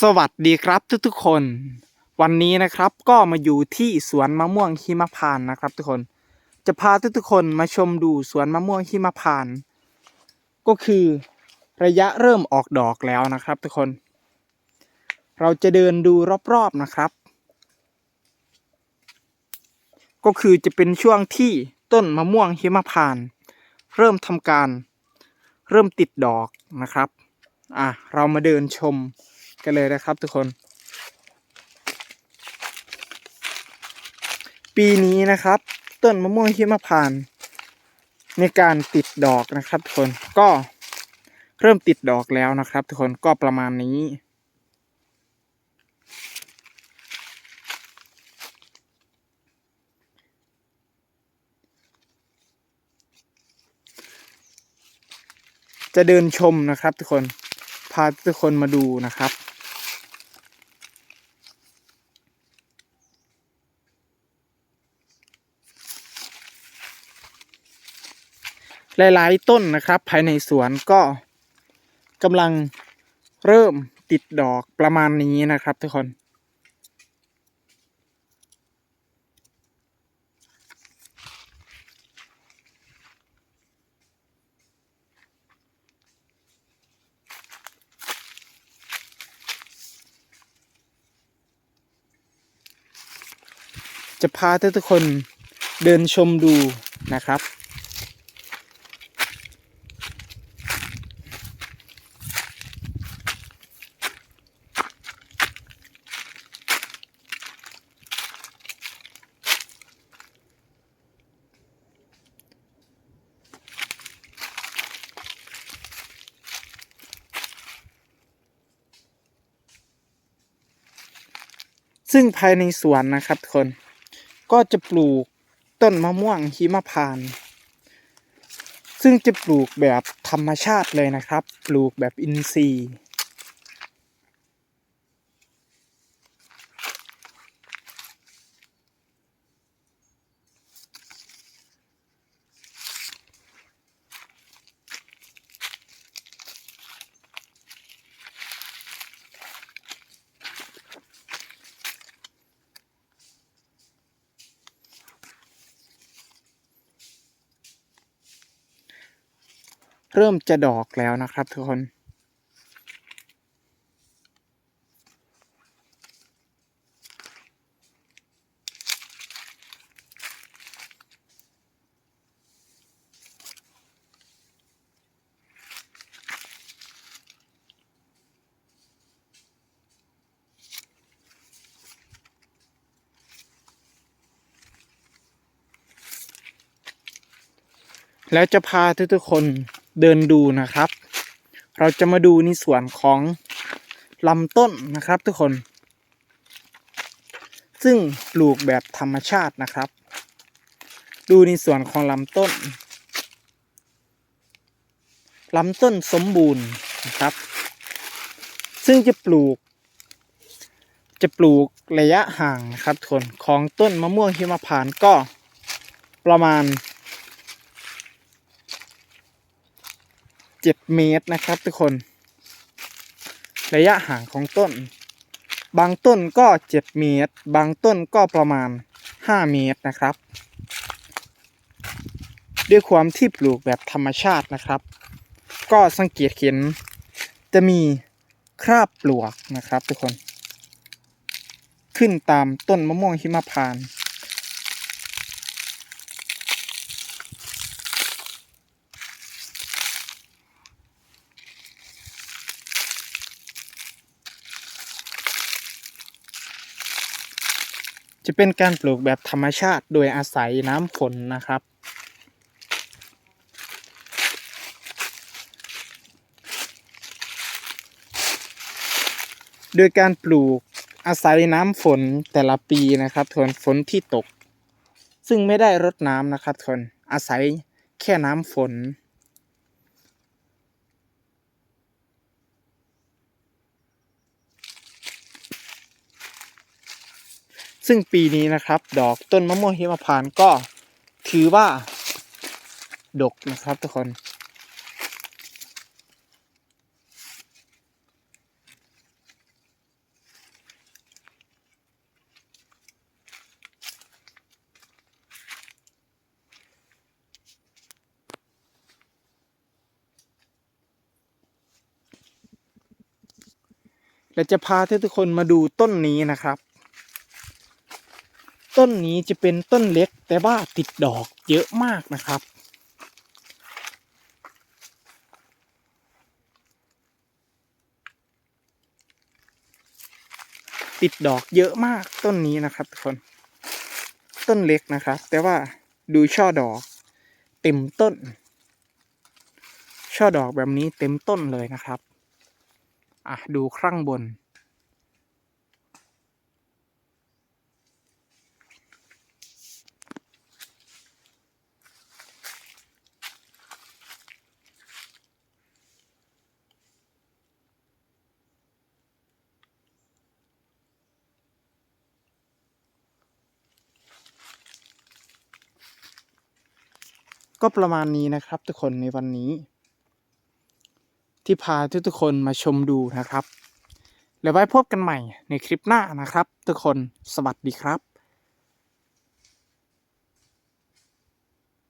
สวัสดีครับทุกๆคน วันนี้นะครับก็มาอยู่ที่สวนมะม่วงหิมพานต์นะครับ ทุกคนจะพาทุกๆคนมาชมดูสวนมะม่วงหิมพานต์ก็คือระยะเริ่มออกดอกแล้วนะครับ ทุกคน เราจะเดินดูรอบๆนะครับ ก็คือจะเป็นช่วงที่ต้นมะม่วงหิมพานต์เริ่มทำการเริ่มติดดอกนะครับอะเรามาเดินชม กันเลยนะครับทุกคน ปีนี้นะครับ ต้นมะม่วงหิมพานในการติดดอกนะครับ ทุกคนก็เริ่มติดดอกแล้วนะครับ ทุกคนก็ประมาณนี้ จะเดินชมนะครับ ทุกคนพาทุกคนมาดูนะครับ หลาย ๆ ต้นนะครับ ภายในสวนก็กำลังเริ่มติดดอกประมาณนี้นะครับ ทุกคน จะพาทุกๆคนเดินชมดูนะครับ ซึ่งภายในสวนนะครับทุกคนก็จะปลูกต้นมะม่วงหิมพานต์ซึ่งจะปลูกแบบธรรมชาติเลยนะครับ ปลูกแบบอินทรีย์ เริ่มจะดอกแล้วนะครับทุกคนแล้วจะพาทุกๆคน เดินดูนะครับ เราจะมาดูในส่วนของลำต้นนะครับทุกคน ซึ่งปลูกแบบธรรมชาตินะครับ ดูในส่วนของลำต้นลำต้นสมบูรณ์นะครับ ซึ่งจะปลูก จะปลูกระยะห่างนะครับทุกคนของต้นมะม่วงหิมพานต์ก็ประมาณ เจ็ดเมตรนะครับ ทุกคน ระยะห่างของต้น บางต้นก็เจ็ดเมตร บางต้นก็ประมาณห้าเมตรนะครับ ด้วยความที่ปลูกแบบธรรมชาตินะครับ ก็สังเกตเห็นจะมีคราบปลวกนะครับ ทุกคน ขึ้นตามต้นมะม่วงหิมพานต์ จะเป็นการปลูกแบบธรรมชาติโดยอาศัยน้ำฝนนะครับ โดยการปลูกอาศัยน้ำฝนแต่ละปีนะครับทวนฝนที่ตก ซึ่งไม่ได้รดน้ำนะครับทวนอาศัยแค่น้ำฝน ซึ่งปีนี้นะครับ ดอกต้นมะม่วงหิมพานก็ถือว่า ดกนะครับทุกคนเราจะพาทุกคนมาดูต้นนี้นะครับ ต้นนี้จะเป็นต้นเล็กแต่ว่าติดดอกเยอะมากนะครับ ติดดอกเยอะมากต้นนี้นะครับทุกคน ต้นเล็กนะครับ แต่ว่าดูช่อดอก เต็มต้น ช่อดอกแบบนี้เต็มต้นเลยนะครับ อะดูข้างบน ก็ประมาณนี้นะครับ ทุกคนในวันนี้ ที่พาทุกๆคนมาชมดูนะครับ แล้วไว้พบกันใหม่ในคลิปหน้านะครับ ทุกคนสวัสดีครับ